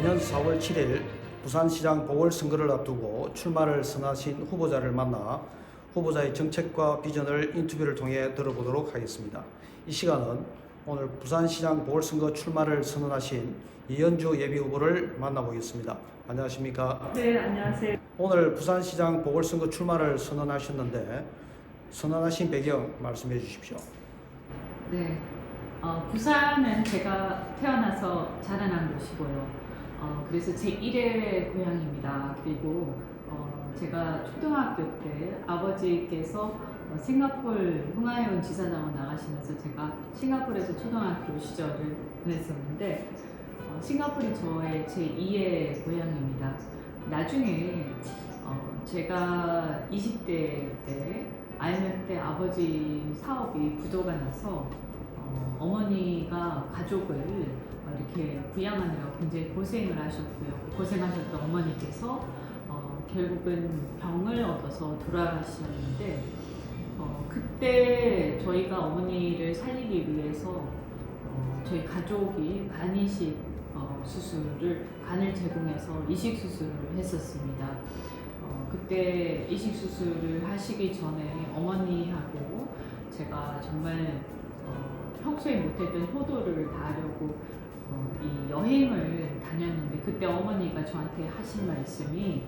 내년 4월 7일 부산시장 보궐선거를 앞두고 출마를 선하신 후보자를 만나 후보자의 정책과 비전을 인터뷰를 통해 들어보도록 하겠습니다. 이 시간은 오늘 부산시장 보궐선거 출마를 선언하신 이현주 예비후보를 만나보겠습니다. 안녕하십니까? 네, 안녕하세요. 오늘 부산시장 보궐선거 출마를 선언하셨는데 선언하신 배경 말씀해 주십시오. 네, 어, 부산은 제가 태어나서 자라난 곳이고요. 어, 그래서 제 1회 고향입니다. 그리고 어, 제가 초등학교 때 아버지께서 어, 싱가폴 흥하해운 지사장을 나가시면서 제가 싱가폴에서 초등학교 시절을 보냈었는데 어, 싱가폴이 저의 제 2의 고향입니다. 나중에 어, 제가 20대 때 IMF 때 아버지 사업이 부도가 나서 어, 어머니가 가족을 어, 이렇게 부양하느라 굉장히 고생을 하셨고요. 고생하셨던 어머니께서 어, 결국은 병을 얻어서 돌아가셨는데 어, 그때 저희가 어머니를 살리기 위해서 어, 저희 가족이 간이식 어, 수술을 간을 제공해서 이식 수술을 했었습니다. 어, 그때 이식 수술을 하시기 전에 어머니하고 제가 정말 어, 평소에 못했던 효도를 다 하려고 어, 이 여행을 다녔는데 그때 어머니가 저한테 하신 말씀이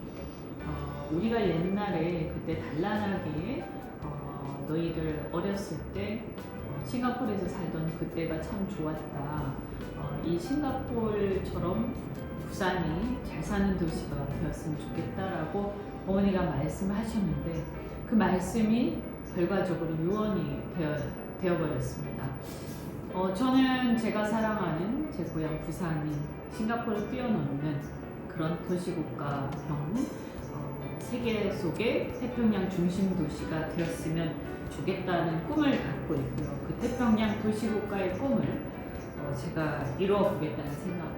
어, 우리가 옛날에 그때 단란하게 어, 너희들 어렸을 때 어, 싱가포르에서 살던 그때가 참 좋았다. 어, 이 싱가포르처럼 부산이 잘 사는 도시가 되었으면 좋겠다라고 어머니가 말씀하셨는데 그 말씀이 결과적으로 유언이 되어, 되어버렸습니다. 어, 저는 제가 사랑하는 제 고향 부산이 싱가포르를 뛰어넘는 그런 도시국가형 어, 세계 속의 태평양 중심 도시가 되었으면 좋겠다는 꿈을 갖고 있고요. 그 태평양 도시국가의 꿈을 어, 제가 이루어 보겠다는 생각을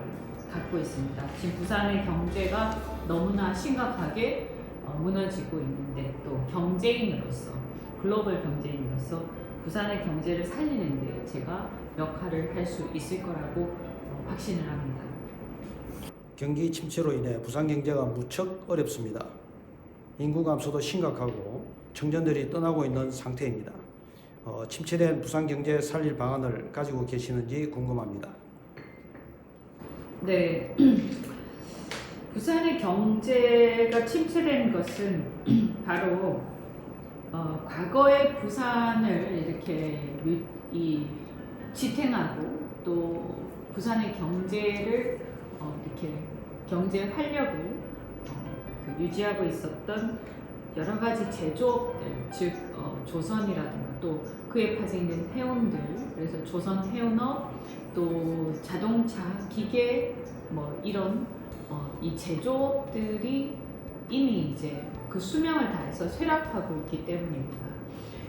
갖고 있습니다. 지금 부산의 경제가 너무나 심각하게 어, 무너지고 있는데 또 경제인으로서 글로벌 경제인으로서 부산의 경제를 살리는데 제가 역할을 할 수 있을 거라고 어, 확신을 합니다. 경기 침체로 인해 부산 경제가 무척 어렵습니다. 인구 감소도 심각하고 청년들이 떠나고 있는 상태입니다. 어, 침체된 부산 경제 살릴 방안을 가지고 계시는지 궁금합니다. 네. 부산의 경제가 침체된 것은 바로 어, 과거의 부산을 이렇게 유- 이 지탱하고 또 부산의 경제를 어, 이렇게 경제 활력을 어, 그 유지하고 있었던 여러 가지 제조업들, 즉 어, 조선이라든가 또 그에 파생된 해운들, 그래서 조선 해운업, 또 자동차, 기계 뭐 이런 어, 이 제조업들이 이미 이제 그 수명을 다해서 쇠락하고 있기 때문입니다.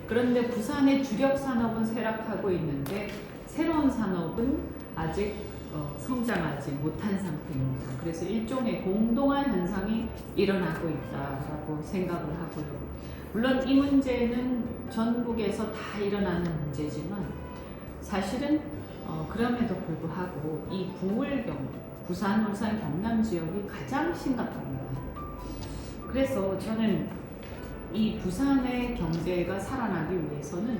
그런데 부산의 주력 산업은 쇠락하고 있는데 새로운 산업은 아직 어, 성장하지 못한 상태입니다. 그래서 일종의 공동한 현상이 일어나고 있다라고 생각을 하고요. 물론 이 문제는 전국에서 다 일어나는 문제지만 사실은 어, 그럼에도 불구하고 이 부울경, 부산, 울산, 경남 지역이 가장 심각합니다. 그래서 저는 이 부산의 경제가 살아나기 위해서는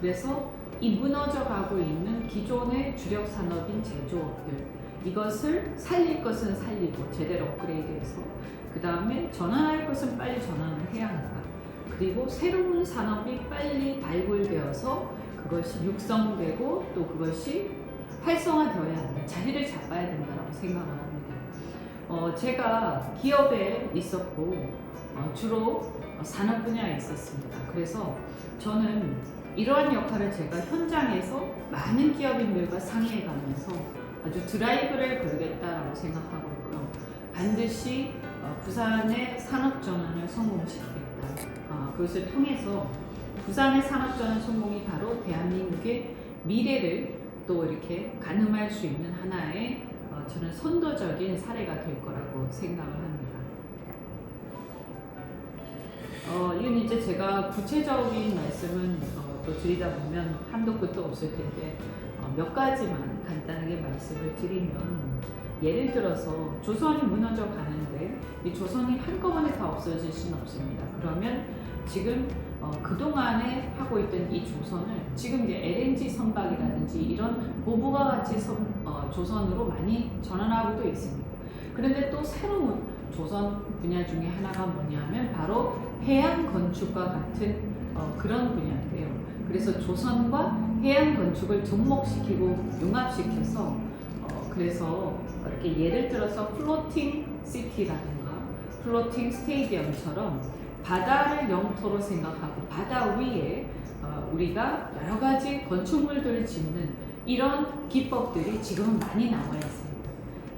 그래서 이 무너져 가고 있는 기존의 주력 산업인 제조업들 이것을 살릴 것은 살리고 제대로 업그레이드해서 그 다음에 전환할 것은 빨리 전환을 해야 한다. 그리고 새로운 산업이 빨리 발굴되어서 그것이 육성되고 또 그것이 활성화되어야 한다. 자리를 잡아야 된다고 생각을 합니다. 어, 제가 기업에 있었고 어, 주로 산업 분야에 있었습니다. 그래서 저는 이러한 역할을 제가 현장에서 많은 기업인들과 상의해가면서 아주 드라이브를 걸겠다라고 생각하고 있고요. 반드시 어, 부산의 산업 전환을 성공시키겠다. 아, 그것을 통해서 부산의 산업 전환 성공이 바로 대한민국의 미래를 또 이렇게 가늠할 수 있는 하나의 어, 저는 선도적인 사례가 될 거라고 생각을 합니다. 어, 이건 이제 제가 구체적인 말씀은 어, 또 드리다 보면 한도 끝도 없을 텐데 어, 몇 가지만 간단하게 말씀을 드리면 예를 들어서 조선이 무너져 가는데 이 조선이 한꺼번에 다 없어질 수는 없습니다. 그러면 지금 어, 그동안에 하고 있던 이 조선을 지금 이제 LNG 선박이라든지 이런 보부가 가치 선, 어, 조선으로 많이 전환하고도 있습니다. 그런데 또 새로운 조선 분야 중에 하나가 뭐냐면 바로 해양 건축과 같은 어, 그런 분야인데요. 그래서 조선과 해양 건축을 접목시키고 융합시켜서 어, 그래서 이렇게 예를 들어서 플로팅 시티라든가 플로팅 스테디움처럼 바다를 영토로 생각하고 바다 위에 어, 우리가 여러 가지 건축물들을 짓는 이런 기법들이 지금 많이 나와 있습니다.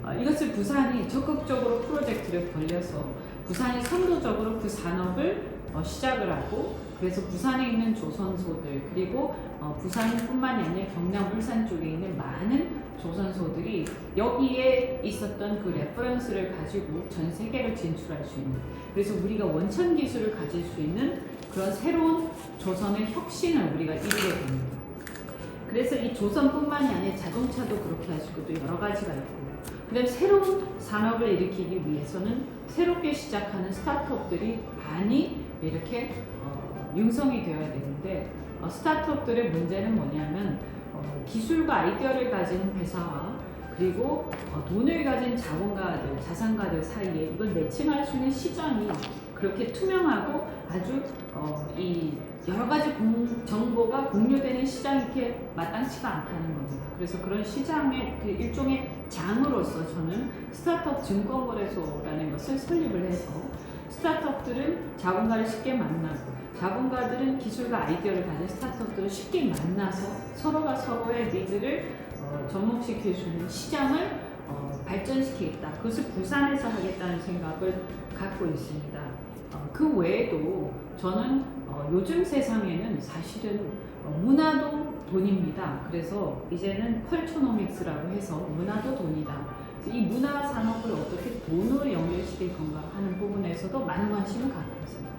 어, 이것을 부산이 적극적으로 프로젝트를 벌려서 부산이 선도적으로 그 산업을 어, 시작을 하고 그래서 부산에 있는 조선소들 그리고 어, 부산뿐만이 아니라 경남 울산 쪽에 있는 많은 조선소들이 여기에 있었던 그 레퍼런스를 가지고 전 세계를 진출할 수 있는 그래서 우리가 원천 기술을 가질 수 있는 그런 새로운 조선의 혁신을 우리가 이루게 됩니다. 그래서 이 조선뿐만이 아니라 자동차도 그렇게 하시고 또 여러 가지가 있고 그다음 새로운 산업을 일으키기 위해서는 새롭게 시작하는 스타트업들이 많이 이렇게 어, 융성이 되어야 되는데 어, 스타트업들의 문제는 뭐냐면 어, 기술과 아이디어를 가진 회사와 그리고 어, 돈을 가진 자본가들, 자산가들 사이에 이걸 매칭할 수 있는 시장이 그렇게 투명하고 아주 어, 이 여러 가지 공- 정보가 공유되는 시장이 이렇게 마땅치가 않다는 겁니다. 그래서 그런 시장의 그 일종의 장으로서 저는 스타트업 증권거래소라는 것을 설립을 해서 스타트업들은 자본가를 쉽게 만나고 자본가들은 기술과 아이디어를 가진 스타트업들을 쉽게 만나서 서로가 서로의 니즈를 어, 접목시킬 수 있는 시장을 어, 발전시키겠다. 그것을 부산에서 하겠다는 생각을 갖고 있습니다. 어, 그 외에도 저는 어, 요즘 세상에는 사실은 어, 문화도 돈입니다. 그래서 이제는 컬처노믹스라고 해서 문화도 돈이다. 이 문화 산업을 어떻게 돈으로 연결시킬 건가 하는 부분에서도 많은 관심을 갖고 있습니다.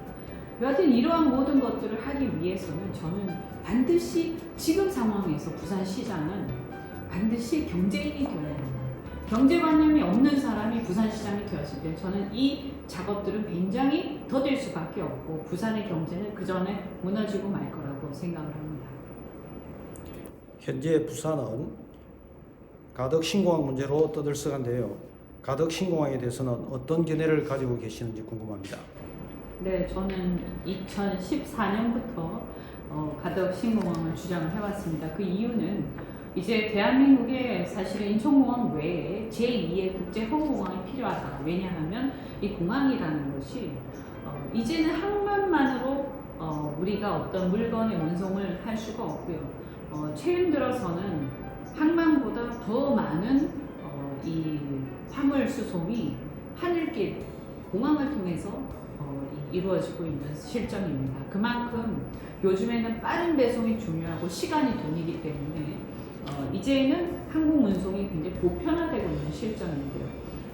여하튼 이러한 모든 것들을 하기 위해서는 저는 반드시 지금 상황에서 부산 시장은 반드시 경제인이 되어야 합니다. 경제관념이 없는 사람이 부산시장이 되었을 때 저는 이 작업들은 굉장히 더딜 수밖에 없고 부산의 경제는 그 전에 무너지고 말 거라고 생각을 합니다. 현재 부산은 가덕 신공항 문제로 떠들썩한데요. 가덕 신공항에 대해서는 어떤 견해를 가지고 계시는지 궁금합니다. 네, 저는 2014년부터 어, 가덕 신공항을 주장을 해왔습니다. 그 이유는 이제 대한민국에 사실은 인천공항 외에 제2의 국제 항공공항이 필요하다. 왜냐하면 이 공항이라는 것이 어, 이제는 항만만으로 어, 우리가 어떤 물건의 운송을 할 수가 없고요. 어, 최근 들어서는 항만보다 더 많은 어, 이 화물 수송이 하늘길 공항을 통해서 어, 이- 이루어지고 있는 실정입니다. 그만큼 요즘에는 빠른 배송이 중요하고 시간이 돈이기 때문에 어, 이제는 항공 운송이 굉장히 보편화되고 있는 실정인데요.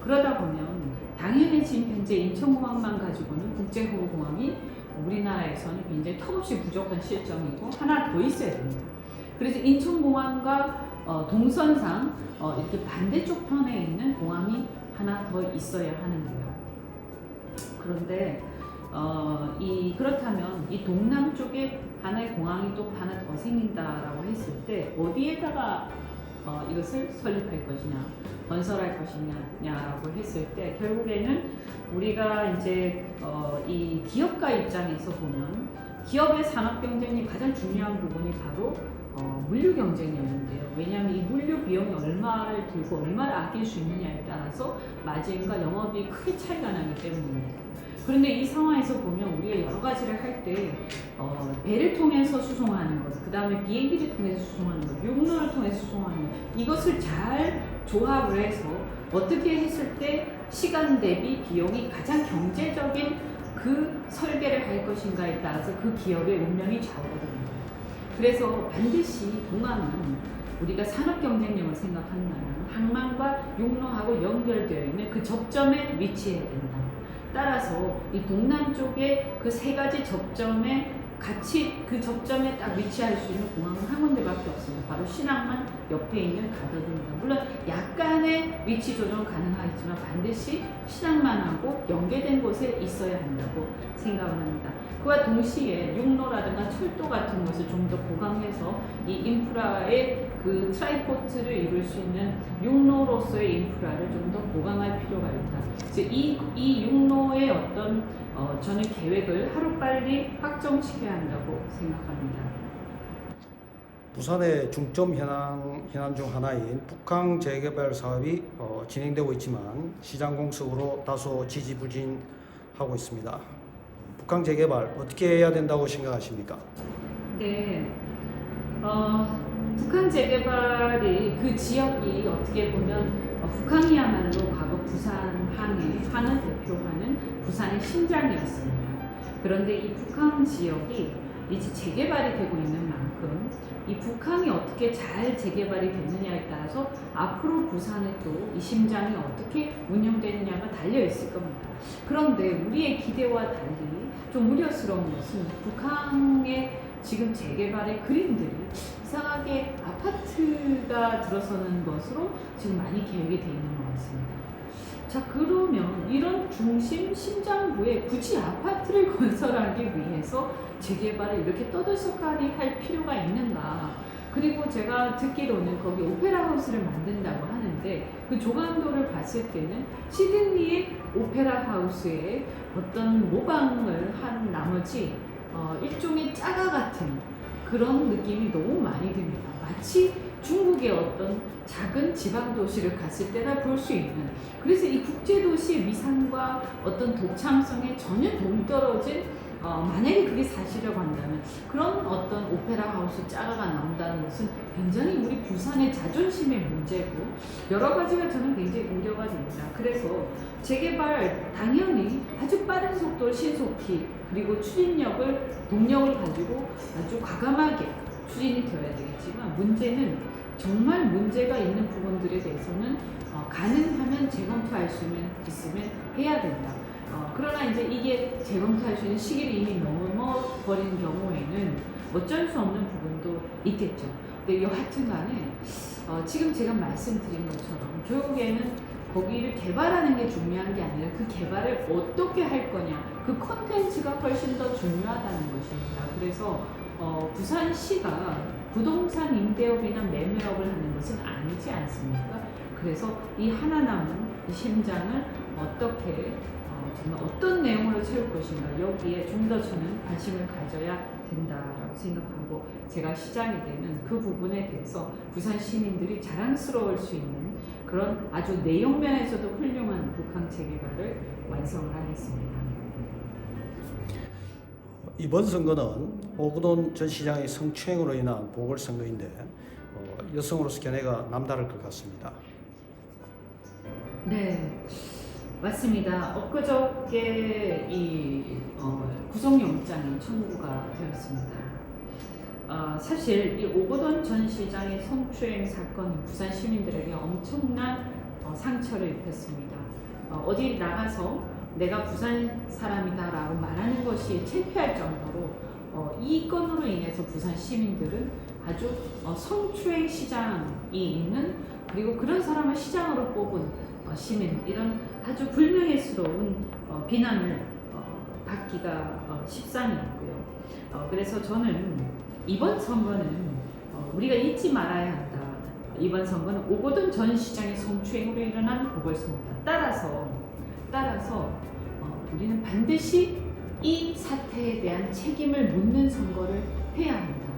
그러다 보면 당연히 지금 현재 인천공항만 가지고는 국제호공항이 우리나라에서는 굉장히 턱없이 부족한 실정이고 하나 더 있어야 됩니다. 그래서 인천공항과 어, 동선상 어, 이렇게 반대쪽 편에 있는 공항이 하나 더 있어야 하는데요. 그런데 어, 이 그렇다면 이 동남쪽에 하나의 공항이 또 하나 더 생긴다라고 했을 때 어디에다가 어, 이것을 설립할 것이냐 건설할 것이냐라고 했을 때 결국에는 우리가 이제 어, 이 기업가 입장에서 보면 기업의 산업 경쟁이 가장 중요한 부분이 바로 어, 물류 경쟁이었는데요. 왜냐하면 이 물류 비용이 얼마를 들고 얼마를 아낄 수 있느냐에 따라서 마진과 영업이 크게 차이가 나기 때문입니다. 그런데 이 상황에서 보면 우리가 여러 가지를 할때 어, 배를 통해서 수송하는 것, 그 다음에 비행기를 통해서 수송하는 것, 육로를 통해서 수송하는 것, 이것을 잘 조합을 해서 어떻게 했을 때 시간 대비 비용이 가장 경제적인 그 설계를 할 것인가에 따라서 그 기업의 운명이 좌우거든요. 그래서 반드시 공항은 우리가 산업 경쟁력을 생각한다면 항만과 육로하고 연결되어 있는 그 접점에 위치해야 된다. 따라서 이 동남 쪽에 그 세 가지 접점에 같이 그 접점에 딱 위치할 수 있는 공항은 한 군데밖에 없습니다. 바로 신항만 옆에 있는 가더입니다. 물론 약간의 위치 조정 가능하겠지만 반드시 신항만하고 연계된 곳에 있어야 한다고 생각을 합니다. 그와 동시에 육로라든가 철도 같은 것을 좀 더 보강해서 이 인프라의 그 트라이포트를 이룰 수 있는 육로로서의 인프라를 좀 더 보강할 필요가 있다. 이, 이 육로의 어떤 어, 저는 계획을 하루빨리 확정시켜야 한다고 생각합니다. 부산의 중점 현안, 현안 중 하나인 북항 재개발 사업이 어, 진행되고 있지만 시장 공석으로 다소 지지부진하고 있습니다. 북항 재개발 어떻게 해야 된다고 생각하십니까? 네. 어, 북한 재개발이 그 지역이 어떻게 보면 어, 북한이야말로 과거 부산항의 항을 대표하는 부산의 심장이었습니다. 그런데 이 북한 지역이 이제 재개발이 되고 있는 이 북한이 어떻게 잘 재개발이 됐느냐에 따라서 앞으로 부산의 또 이 심장이 어떻게 운영되느냐가 달려 있을 겁니다. 그런데 우리의 기대와 달리 좀 우려스러운 것은 북한의 지금 재개발의 그림들이 이상하게 아파트가 들어서는 것으로 지금 많이 계획이 되어 있는 것 같습니다. 자 그러면 이런 중심 심장부에 굳이 아파트를 건설하기 위해서 재개발을 이렇게 떠들썩하게 할 필요가 있는가? 그리고 제가 듣기로는 거기 오페라 하우스를 만든다고 하는데 그 조감도를 봤을 때는 시드니의 오페라 하우스에 어떤 모방을 한 나머지 어, 일종의 짜가 같은 그런 느낌이 너무 많이 듭니다. 마치 중국의 어떤 작은 지방 도시를 갔을 때나 볼 수 있는 그래서 이 국제 도시의 위상과 어떤 독창성에 전혀 동떨어진 어, 만약에 그게 사실이라고 한다면 그런 어떤 오페라 하우스 짜가가 나온다는 것은 굉장히 우리 부산의 자존심의 문제고 여러 가지가 저는 굉장히 우려가 됩니다. 그래서 재개발 당연히 아주 빠른 속도 신속히 그리고 추진력을 동력을 가지고 아주 과감하게 추진이 되어야 되겠지만 문제는 정말 문제가 있는 부분들에 대해서는 어, 가능하면 재검토할 수 있으면, 있으면 해야 된다. 어, 그러나 이제 이게 재검토할 수 있는 시기를 이미 넘어 버린 경우에는 어쩔 수 없는 부분도 있겠죠. 근데 여하튼 간에 어, 지금 제가 말씀드린 것처럼 결국에는 거기를 개발하는 게 중요한 게 아니라 그 개발을 어떻게 할 거냐 그 컨텐츠가 훨씬 더 중요하다는 것입니다. 그래서 어, 부산시가 부동산 임대업이나 매매업을 하는 것은 아니지 않습니까? 그래서 이 하나 남은 이 심장을 어떻게 어, 정말 어떤 내용으로 채울 것인가 여기에 좀더 저는 관심을 가져야 된다라고 생각하고 제가 시장이 되는 그 부분에 대해서 부산 시민들이 자랑스러울 수 있는 그런 아주 내용 면에서도 훌륭한 북한 재개발을 완성을 하겠습니다. 이번 선거는 오구돈 전 시장의 성추행으로 인한 보궐선거인데 어, 여성으로서 견해가 남다를 것 같습니다. 네, 맞습니다. 엊그저께 이 어, 구속영장이 청구가 되었습니다. 어, 사실 이 오거돈 전 시장의 성추행 사건은 부산 시민들에게 엄청난 어, 상처를 입혔습니다. 어, 어디 나가서 내가 부산 사람이다라고 말하는 것이 창피할 정도로 어, 이 건으로 인해서 부산 시민들은 아주 어, 성추행 시장이 있는 그리고 그런 사람을 시장으로 뽑은 어, 시민 이런 아주 불명예스러운 어, 비난을 어, 받기가 어, 십상이었고요. 어, 그래서 저는 이번 선거는 어, 우리가 잊지 말아야 한다. 이번 선거는 오거돈 전 시장의 성추행으로 일어난 보궐선거다. 따라서 따라서 어, 우리는 반드시 이 사태에 대한 책임을 묻는 선거를 해야 한다.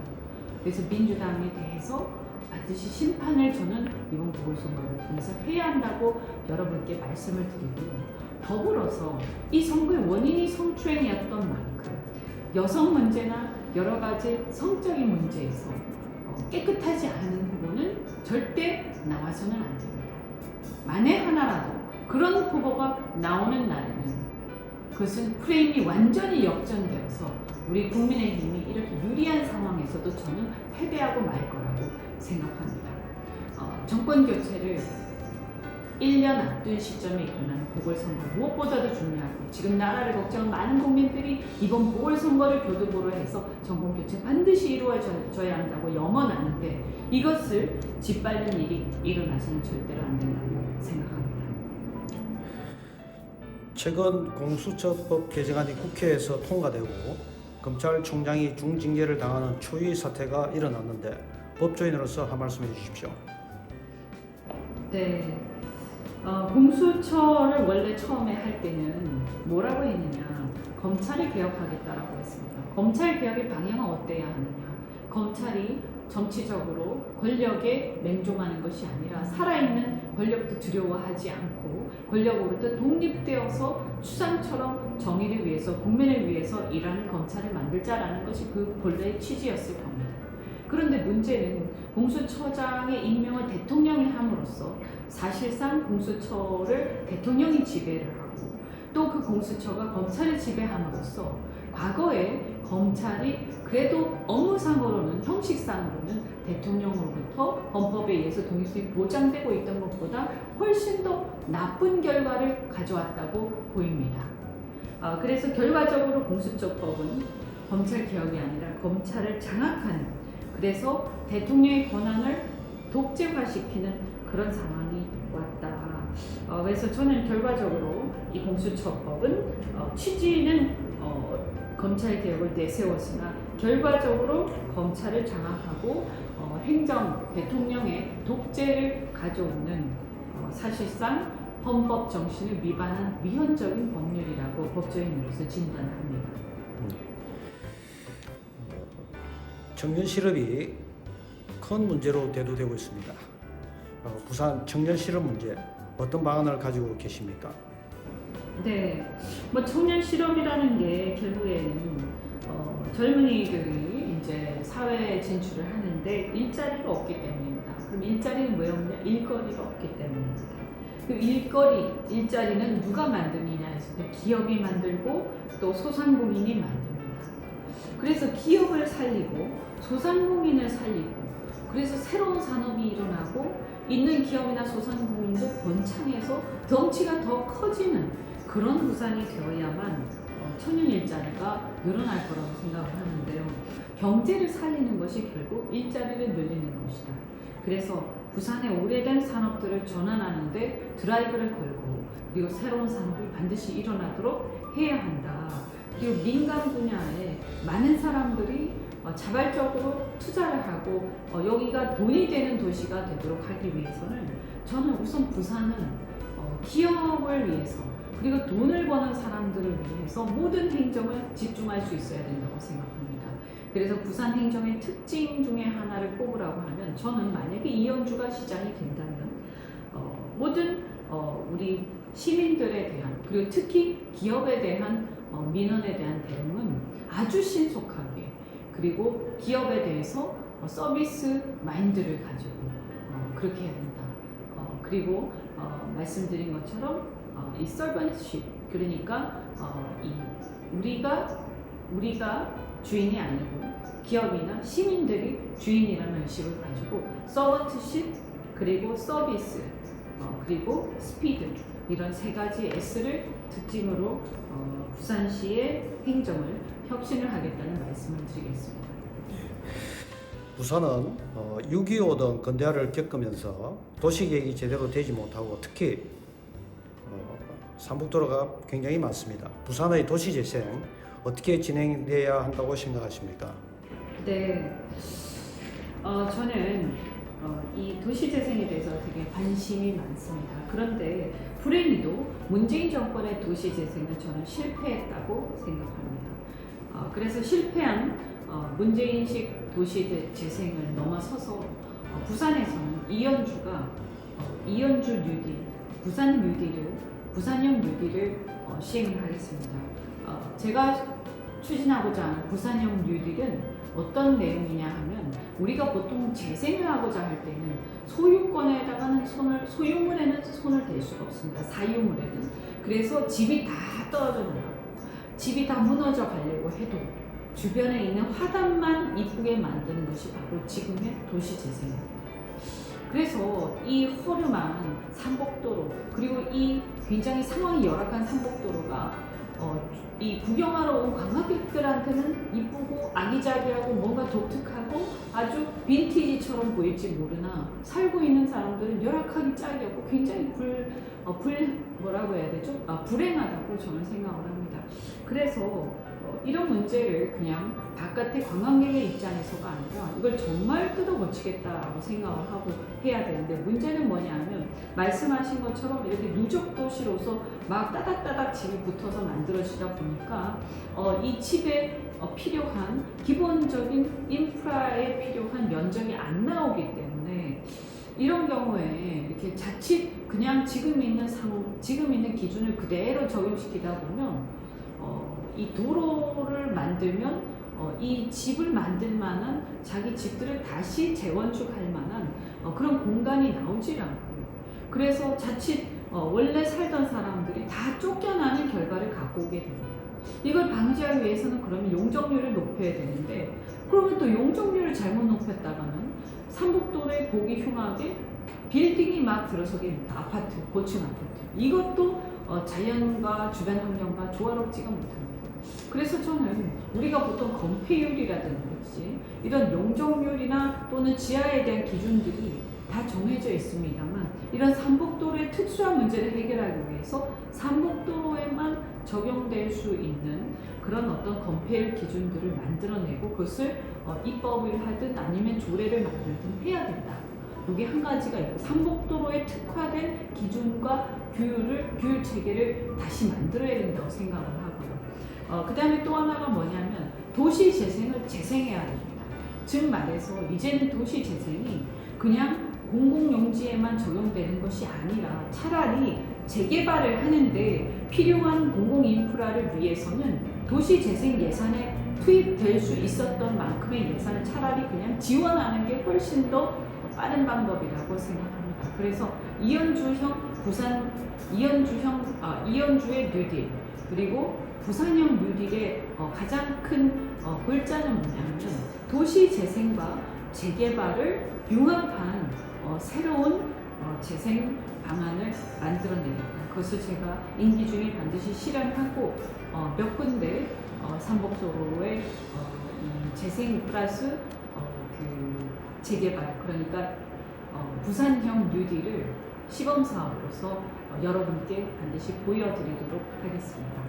그래서 민주당에 대해서 반드시 심판을 저는 이번 보궐선거를 통해서 해야 한다고 여러분께 말씀을 드리고 더불어서 이 선거의 원인이 성추행이었던 만큼 여성 문제나 여러 가지 성적인 문제에서 어, 깨끗하지 않은 후보는 절대 나와서는 안 됩니다. 만에 하나라도 그런 후보가 나오는 날에는 그것은 프레임이 완전히 역전되어서 우리 국민의힘이 이렇게 유리한 상황에서도 저는 패배하고 말 거라고 생각합니다. 어, 정권 교체를 1년 앞둔 시점에 일어난 보궐선거 무엇보다도 중요하고 지금 나라를 걱정한 많은 국민들이 이번 보궐선거를 교두보로 해서 정권 교체 반드시 이루어져야 한다고 염원하는데 이것을 짓밟는 일이 일어나서는 절대로 안 된다고 생각합니다. 최근 공수처법 개정안이 국회에서 통과되고 검찰총장이 중징계를 당하는 초유의 사태가 일어났는데 법조인으로서 한 말씀 해주십시오. 네. 어, 공수처를 원래 처음에 할 때는 뭐라고 했느냐. 검찰을 개혁하겠다라고 했습니다. 검찰 개혁의 방향은 어때야 하느냐. 검찰이 정치적으로 권력에 맹종하는 것이 아니라 살아있는 권력도 두려워하지 않고 권력으로부터 독립되어서 추상처럼 정의를 위해서 국민을 위해서 일하는 검찰을 만들자라는 것이 그 본래의 취지였을 겁니다. 그런데 문제는 공수처장의 임명을 대통령이 함으로써 사실상 공수처를 대통령이 지배를 하고 또 그 공수처가 검찰을 지배함으로써 과거에 검찰이 그래도 업무상으로는 형식상으로는 대통령으로부터 헌법에 의해서 독립성이 보장되고 있던 것보다 훨씬 더 나쁜 결과를 가져왔다고 보입니다. 아, 그래서 결과적으로 공수처법은 검찰 개혁이 아니라 검찰을 장악하는 그래서 대통령의 권한을 독재화시키는 그런 상황이 왔다. 어, 그래서 저는 결과적으로 이 공수처법은 어, 취지는 어, 검찰 개혁을 내세웠으나 결과적으로 검찰을 장악하고 어, 행정 대통령의 독재를 가져오는 어, 사실상 헌법 정신을 위반한 위헌적인 법률이라고 법조인으로서 진단합니다. 청년 실업이 큰 문제로 대두되고 있습니다. 어, 부산 청년 실업 문제 어떤 방안을 가지고 계십니까? 네, 뭐 청년 실업이라는 게 결국에는 어, 젊은이들이 이제 사회에 진출을 하는데 일자리가 없기 때문입니다. 그럼 일자리는 왜 없냐? 일거리가 없기 때문입니다. 그 일거리, 일자리는 누가 만드느냐 해서 그 기업이 만들고 또 소상공인이 만듭니다. 그래서 기업을 살리고 소상공인을 살리고 그래서 새로운 산업이 일어나고 있는 기업이나 소상공인도 번창해서 덩치가 더 커지는 그런 부산이 되어야만 어, 청년 일자리가 늘어날 거라고 생각을 하는데요. 경제를 살리는 것이 결국 일자리를 늘리는 것이다. 그래서 부산의 오래된 산업들을 전환하는데 드라이브를 걸고 그리고 새로운 산업이 반드시 일어나도록 해야 한다. 그리고 민간 분야에 많은 사람들이 어, 자발적으로 투자를 하고 어, 여기가 돈이 되는 도시가 되도록 하기 위해서는 저는 우선 부산은 어, 기업을 위해서 그리고 돈을 버는 사람들을 위해서 모든 행정을 집중할 수 있어야 된다고 생각합니다. 그래서 부산 행정의 특징 중에 하나를 꼽으라고 하면 저는 만약에 이연주가 시장이 된다면 어, 모든 어, 우리 시민들에 대한 그리고 특히 기업에 대한 어, 민원에 대한 대응은 아주 신속하게 그리고 기업에 대해서 어, 서비스 마인드를 가지고 어, 그렇게 해야 된다. 어, 그리고 어, 말씀드린 것처럼 어, 이 서번십 그러니까 어, 이 우리가 우리가 주인이 아니고 기업이나 시민들이 주인이라는 의식을 가지고 서번트십 그리고 서비스 어, 그리고 스피드 이런 세 가지 S를 특징으로 어, 부산시의 행정을 혁신을 하겠다는 말씀을 드리겠습니다. 부산은 어, 6.25 등 근대화를 겪으면서 도시계획이 제대로 되지 못하고 특히 어, 삼북도로가 굉장히 많습니다. 부산의 도시재생 어떻게 진행돼야 한다고 생각하십니까? 네, 어, 저는 어, 이 도시재생에 대해서 되게 관심이 많습니다. 그런데 불행히도 문재인 정권의 도시재생은 저는 실패했다고 생각합니다. 어, 그래서 실패한 어, 문재인식 도시재생을 넘어서서 어, 부산에서는 이연주가 어, 이연주 뉴딜, 부산 뉴딜을 부산형 뉴딜을 어, 시행을 하겠습니다. 어, 제가 추진하고자 하는 부산형 뉴딜은 어떤 내용이냐 하면 우리가 보통 재생을 하고자 할 때는 소유권에다가는 손을 소유물에는 손을 댈 수가 없습니다. 사유물에는 그래서 집이 다 떨어져 나가고 집이 다 무너져 가려고 해도 주변에 있는 화단만 이쁘게 만드는 것이 바로 지금의 도시 재생입니다. 그래서 이 허름한 삼복도로 그리고 이 굉장히 상황이 열악한 삼복도로가 어, 이 구경하러 온 관광객들한테는 이쁘고 아기자기하고 뭔가 독특하고 아주 빈티지처럼 보일지 모르나 살고 있는 사람들은 열악하기 짝이었고 굉장히 불, 어, 불 뭐라고 해야 되죠? 아, 불행하다고 저는 생각을 합니다. 그래서 어, 이런 문제를 그냥 바깥의 관광객의 입장에서가 아니라 이걸 정말 뜯어고치겠다라고 생각을 하고 해야 되는데 문제는 뭐냐면 말씀하신 것처럼 이렇게 누적 도시로서 막 따닥따닥 집이 붙어서 만들어지다 보니까 어, 이 집에 어, 필요한 기본적인 인프라에 필요한 면적이 안 나오기 때문에 이런 경우에 이렇게 자칫 그냥 지금 있는 상 지금 있는 기준을 그대로 적용시키다 보면 어, 이 도로를 만들면 어, 이 집을 만들 만한 자기 집들을 다시 재건축할 만한 어, 그런 공간이 나오질 않고요. 그래서 자칫 어, 원래 살던 사람들이 다 쫓겨나는 결과를 갖고 오게 됩니다. 이걸 방지하기 위해서는 그러면 용적률을 높여야 되는데 그러면 또 용적률을 잘못 높였다가는 삼북도로에 보기 흉하게 빌딩이 막 들어서게 됩니다. 아파트, 고층 아파트. 이것도 어, 자연과 주변 환경과 조화롭지가 못합니다. 그래서 저는 우리가 보통 건폐율이라든지 이런 용적률이나 또는 지하에 대한 기준들이 다 정해져 있습니다만 이런 삼복도로의 특수한 문제를 해결하기 위해서 삼복도로에만 적용될 수 있는 그런 어떤 건폐율 기준들을 만들어내고 그것을 어, 입법을 하든 아니면 조례를 만들든 해야 된다. 이게 한 가지가 있고 삼복도로에 특화된 기준과 규율을 규율 체계를 다시 만들어야 된다고 생각을 하고요. 어, 그 다음에 또 하나가 뭐냐면 도시 재생을 재생해야 됩니다. 즉 말해서 이제는 도시 재생이 그냥 공공용지에만 적용되는 것이 아니라 차라리 재개발을 하는데 필요한 공공인프라를 위해서는 도시 재생 예산에 투입될 수 있었던 만큼의 예산을 차라리 그냥 지원하는 게 훨씬 더 빠른 방법이라고 생각합니다. 그래서 이연주형 부산 이연주형 아, 이연주의 뉴딜 그리고 부산형 뉴딜의 어, 가장 큰 어, 골자는 뭐냐면 도시 재생과 재개발을 융합한 어, 새로운 어, 재생 방안을 만들어내겠다. 그것을 제가 임기 중에 반드시 실현하고 어, 몇 군데 어, 삼복도로의 어, 이 재생 플러스 어, 그 재개발 그러니까 어, 부산형 뉴딜을 시범 사업으로서 어, 여러분께 반드시 보여드리도록 하겠습니다.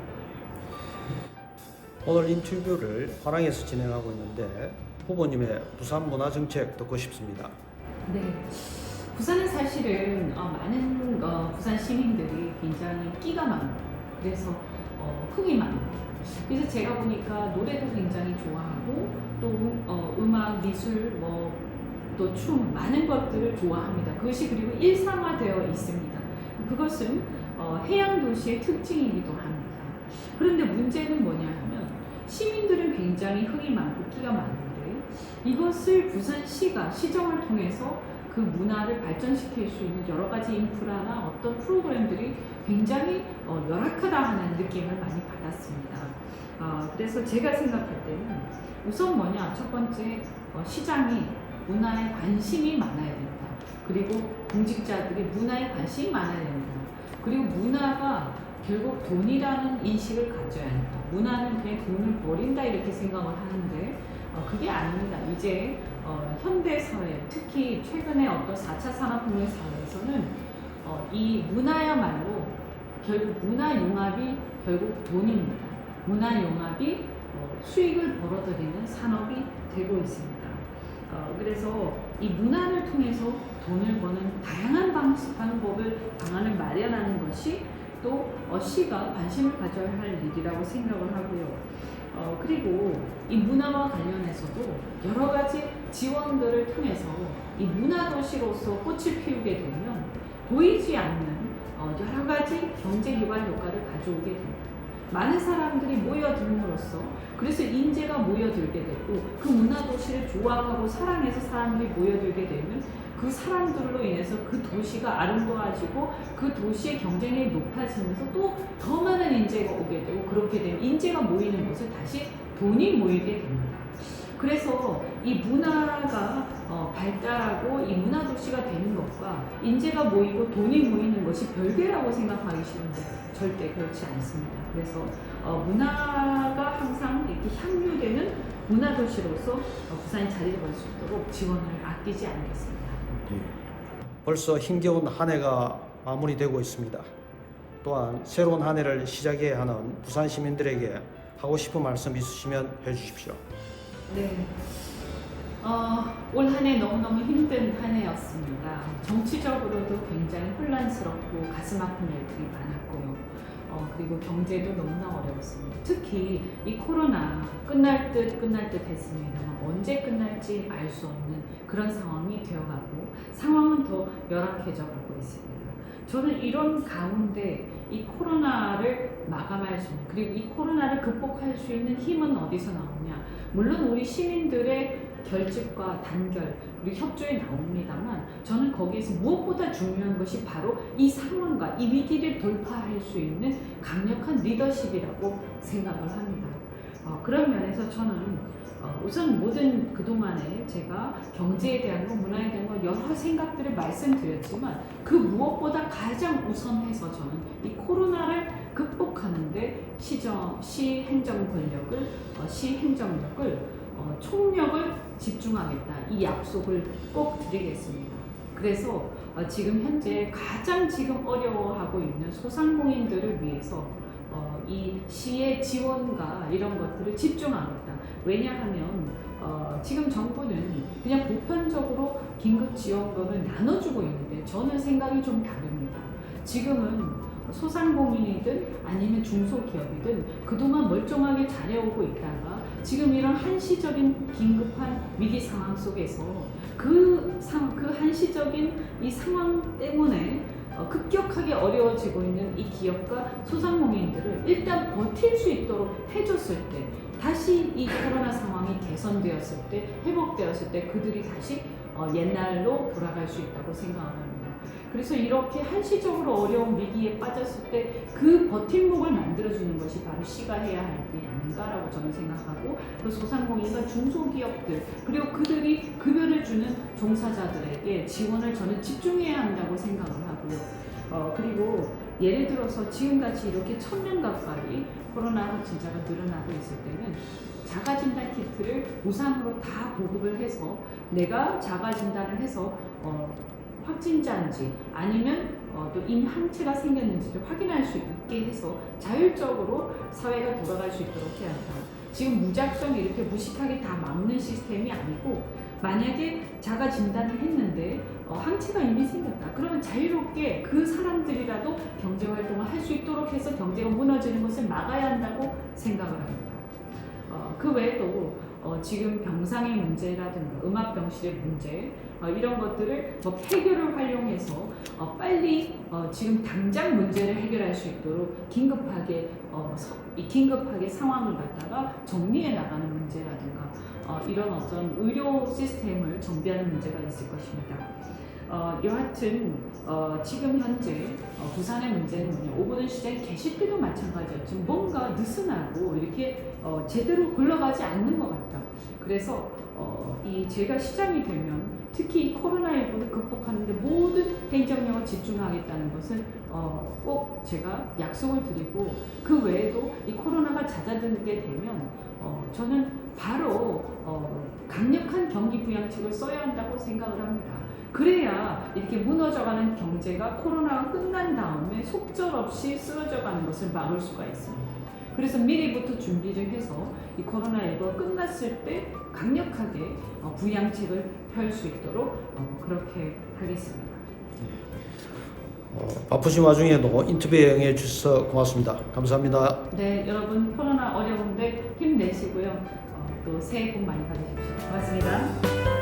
오늘 인터뷰를 화랑에서 진행하고 있는데 후보님의 부산 문화 정책 듣고 싶습니다. 네. 부산은 사실은 어, 많은 어, 부산 시민들이 굉장히 끼가 많고 그래서 어, 흥이 많고 그래서 제가 보니까 노래도 굉장히 좋아하고 또 어, 음악, 미술, 뭐또 춤 많은 것들을 좋아합니다. 그것이 그리고 일상화되어 있습니다. 그것은 어, 해양 도시의 특징이기도 합니다. 그런데 문제는 뭐냐 하면 시민들은 굉장히 흥이 많고 끼가 많은데 이것을 부산시가 시정을 통해서 그 문화를 발전시킬 수 있는 여러 가지 인프라나 어떤 프로그램들이 굉장히 어, 열악하다 하는 느낌을 많이 받았습니다. 어, 그래서 제가 생각할 때는 우선 뭐냐 첫 번째 어, 시장이 문화에 관심이 많아야 된다. 그리고 공직자들이 문화에 관심이 많아야 된다. 그리고 문화가 결국 돈이라는 인식을 가져야 한다. 문화는 그냥 돈을 버린다 이렇게 생각을 하는데 어, 그게 아닙니다. 이제 어, 현대 사회, 특히 최근에 어떤 4차 산업혁명 사회에서는 어, 이 문화야말로 결국 문화 융합이 결국 돈입니다. 문화 융합이 어, 수익을 벌어들이는 산업이 되고 있습니다. 어, 그래서 이 문화를 통해서 돈을 버는 다양한 방식, 방법을 방안을 마련하는 것이 또 어, 시가 관심을 가져야 할 일이라고 생각을 하고요. 어, 그리고 이 문화와 관련해서도 여러 가지 지원들을 통해서 이 문화도시로서 꽃을 피우게 되면 보이지 않는 어, 여러 가지 경제 기반 효과를 가져오게 됩니다. 많은 사람들이 모여들므로써 그래서 인재가 모여들게 되고 그 문화도시를 좋아하고 사랑해서 사람들이 모여들게 되면 그 사람들로 인해서 그 도시가 아름다워지고 그 도시의 경쟁력이 높아지면서 또 더 많은 인재가 오게 되고 그렇게 되면 인재가 모이는 곳에 다시 돈이 모이게 됩니다. 그래서 이 문화가 어, 발달하고 이 문화 도시가 되는 것과 인재가 모이고 돈이 모이는 것이 별개라고 생각하기 쉬운데 절대 그렇지 않습니다. 그래서 어, 문화가 항상 이렇게 향유되는 문화 도시로서 어, 부산이 자리 잡을 수 있도록 지원을 아끼지 않겠습니다. 벌써 힘겨운 한 해가 마무리되고 있습니다. 또한 새로운 한 해를 시작해야 하는 부산 시민들에게 하고 싶은 말씀 있으시면 해주십시오. 네. 어, 올 한 해 너무너무 힘든 한 해였습니다. 정치적으로도 굉장히 혼란스럽고 가슴 아픈 일들이 많았고요. 어, 그리고 경제도 너무나 어려웠습니다. 특히 이 코로나 끝날 듯 끝날 듯 했습니다만 언제 끝날지 알 수 없는 그런 상황이 되어가고 상황은 더 열악해져 가고 있습니다. 저는 이런 가운데 이 코로나를 마감할 수 있는 그리고 이 코로나를 극복할 수 있는 힘은 어디서 나오냐? 물론 우리 시민들의 결집과 단결 그리고 협조에 나옵니다만 저는 거기에서 무엇보다 중요한 것이 바로 이 상황과 이 위기를 돌파할 수 있는 강력한 리더십이라고 생각을 합니다. 어, 그런 면에서 저는 어, 우선 모든 그동안에 제가 경제에 대한 거, 문화에 대한 거 여러 생각들을 말씀드렸지만 그 무엇보다 가장 우선해서 저는 이 코로나를 극복하는데 시정, 시 행정 권력을, 어, 시 행정력을, 어, 총력을 집중하겠다. 이 약속을 꼭 드리겠습니다. 그래서 어, 지금 현재 가장 지금 어려워하고 있는 소상공인들을 위해서 어, 이 시의 지원과 이런 것들을 집중하겠다. 왜냐하면 어, 지금 정부는 그냥 보편적으로 긴급 지원금을 나눠주고 있는데 저는 생각이 좀 다릅니다. 지금은 소상공인이든 아니면 중소기업이든 그동안 멀쩡하게 잘해오고 있다가 지금 이런 한시적인 긴급한 위기 상황 속에서 그, 상, 그 한시적인 이 상황 때문에 어, 급격하게 어려워지고 있는 이 기업과 소상공인들을 일단 버틸 수 있도록 해줬을 때 다시 이 코로나 상황이 개선되었을 때 회복되었을 때 그들이 다시 어, 옛날로 돌아갈 수 있다고 생각을 합니다. 그래서 이렇게 한시적으로 어려운 위기에 빠졌을 때 그 버팀목을 만들어주는 것이 바로 시가 해야 할 일이 아닌가라고 저는 생각하고 그 소상공인과 중소기업들 그리고 그들이 급여를 주는 종사자들에게 지원을 저는 집중해야 한다고 생각을 하고요. 어, 그리고 예를 들어서 지금같이 이렇게 천명 가까이 코로나 확진자가 늘어나고 있을 때는 자가진단 키트를 무상으로 다 보급을 해서 내가 자가진단을 해서 어, 확진자인지 아니면 어, 또 임항체가 생겼는지를 확인할 수 있게 해서 자율적으로 사회가 돌아갈 수 있도록 해야 한다. 지금 무작정 이렇게 무식하게 다 막는 시스템이 아니고 만약에 자가 진단을 했는데 어, 항체가 이미 생겼다. 그러면 자유롭게 그 사람들이라도 경제 활동을 할 수 있도록 해서 경제가 무너지는 것을 막아야 한다고 생각을 합니다. 어, 그 외에도 어, 지금 병상의 문제라든가 음압병실의 문제 어, 이런 것들을 뭐 폐교를 활용해서 어, 빨리 어, 지금 당장 문제를 해결할 수 있도록 긴급하게 어, 서- 이 긴급하게 상황을 갖다가 정리해 나가는 문제라든가 어, 이런 어떤 의료 시스템을 정비하는 문제가 있을 것입니다. 어, 여하튼 어, 지금 현재 어, 부산의 문제는 뭐냐 오고는 시장 개실 때도 마찬가지였지만 뭔가 느슨하고 이렇게 어, 제대로 굴러가지 않는 것 같다. 그래서 어, 이 제가 시장이 되면 특히 이 코로나19를 극복하는데 모든 행정력을 집중하겠다는 것은 어, 꼭 제가 약속을 드리고 그 외에도 이 코로나가 잦아들게 되면 어, 저는 바로 어, 강력한 경기 부양책을 써야 한다고 생각을 합니다. 그래야 이렇게 무너져가는 경제가 코로나가 끝난 다음에 속절없이 쓰러져가는 것을 막을 수가 있습니다. 그래서 미리부터 준비를 해서 이 코로나19가 끝났을 때 강력하게 어, 부양책을 펼 수 있도록 어, 그렇게 하겠습니다. 어, 바쁘신 와중에도 인터뷰에 응해 주셔서 고맙습니다. 감사합니다. 네, 여러분 코로나 어려운데 힘내시고요. 어, 또 새해 복 많이 받으십시오. 고맙습니다.